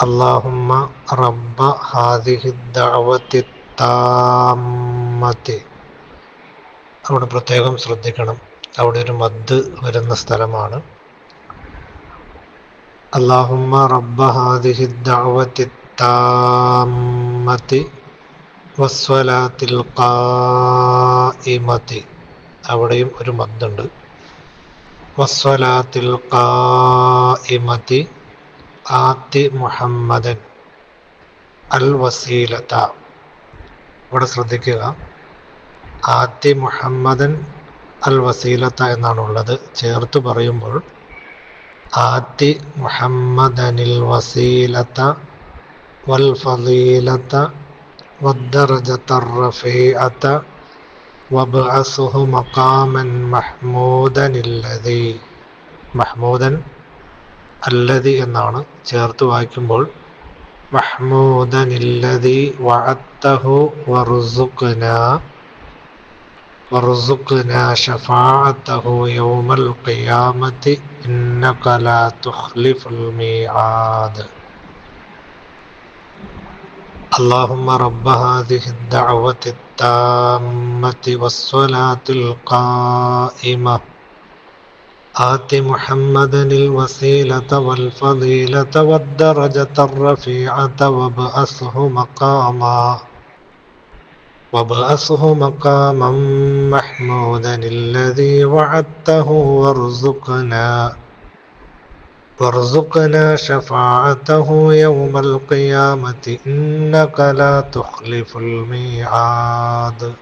اللهم رب هذه الدعوة التامة അവിടെ പ്രത്യേകം ശ്രദ്ധിക്കണം അവിടെ ഒരു മദ് വരുന്ന സ്ഥലമാണ് അള്ളാഹുമ്മ റബ്ബ ഹാദിഹി ദഅവത്തി താമത്തി വസ്വലാത്തിൽ ഖായിമത്തി അവിടെയും ഒരു മദ്ദുണ്ട് വസ്വലാത്തിൽ ഖായിമത്തി ആത്തി മുഹമ്മദൻ അൽ വസീലത ഇവിടെ ശ്രദ്ധിക്കുക ആത്തി മുഹമ്മദൻ അൽ വസീലത്ത എന്നാണുള്ളത് ചേർത്ത് പറയുമ്പോൾ ആത്തി മുഹമ്മദനിൽ വസീലത്ത വൽ ഫലീലത്ത والدرجة الرفيعة وابعثه مقاما محمودا الذي محمودا الذي എന്നാണ് ചേർത്ത് വായിക്കുമ്പോൾ محمودا الذي وعدته وارزقنا وارزقنا شفاعته يوم القيامة إنك لا تخلف الميعاد اللهم رب هذه الدعوة التامة والصلاة القائمة آت محمدا الوسيلة والفضيلة والدرجة الرفيعة وابعثه مقاما وابعثه مقاما محمودا الذي وعدته وارزقنا وارزقنا شفاعته يوم القيامة إنك لا تخلف الميعاد.